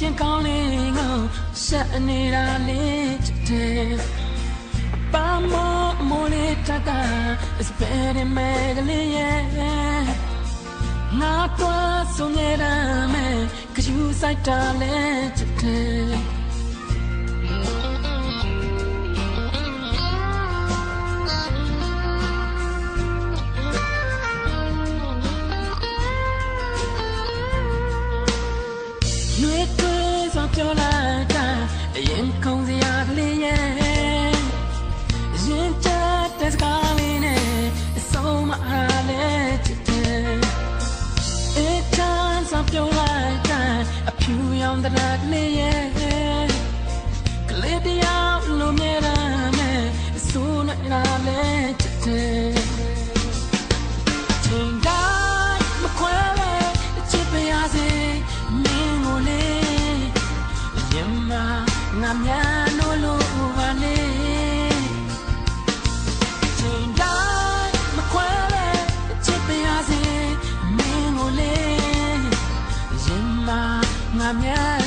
ရင်ကောင်းလေးငေါဆက်နေတာလေးတဲ့ပါမောမိုလေးတက is better မဲကလေးရဲ့ငါတော့ဆုံးနေတာမဲကယူဆိုင်တာလေးတဲ့ ဆုံးမအား ငါ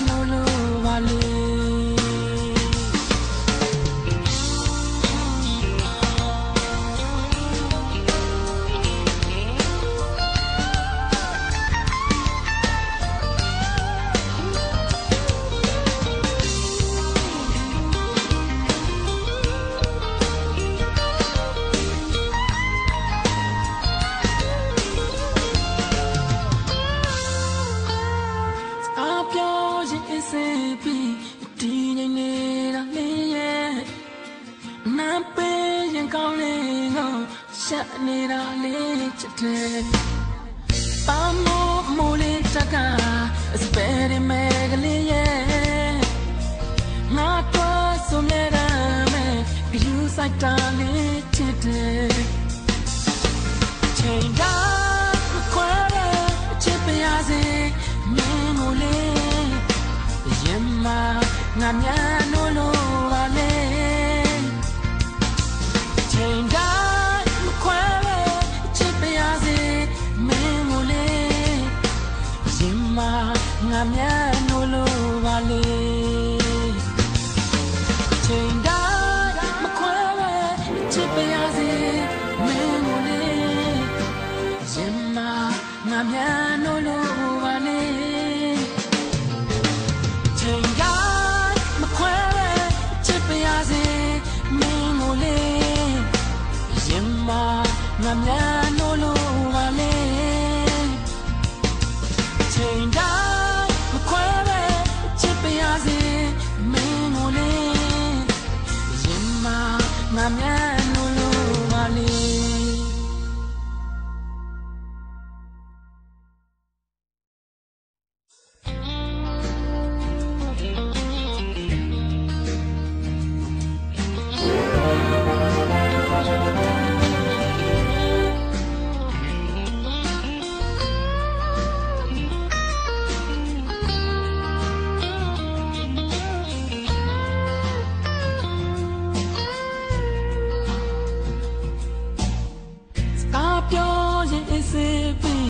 စေပြီးဒီနေနေတာလေးရဲ့နာပေးရင်ကောင်းလေးငေါရှက်နေတာလေးချစ်တယ်ပါမို့မိုးလေးတက is better မဲကလေးရဲ့ငါတော့ဆုံးနေတာမဲယူဆိုင်တာ ငါများလို့လို့ပါလေချိန်တိုင်းမခွဲတဲ့အချစ်ပါရစေမင်းကိုလေရင်မငါများလို့လို့ပါလေချိန်တိုင်းမခွဲပဲချစ်ပါရစေမင်းကိုလေရင်မငါများလို့ ငါများနိုးလို့ဝမ်းလေချိန်တိုင်းမခွဲပဲချစ်ပြရစေမင်းကိုလေရင်မငါများ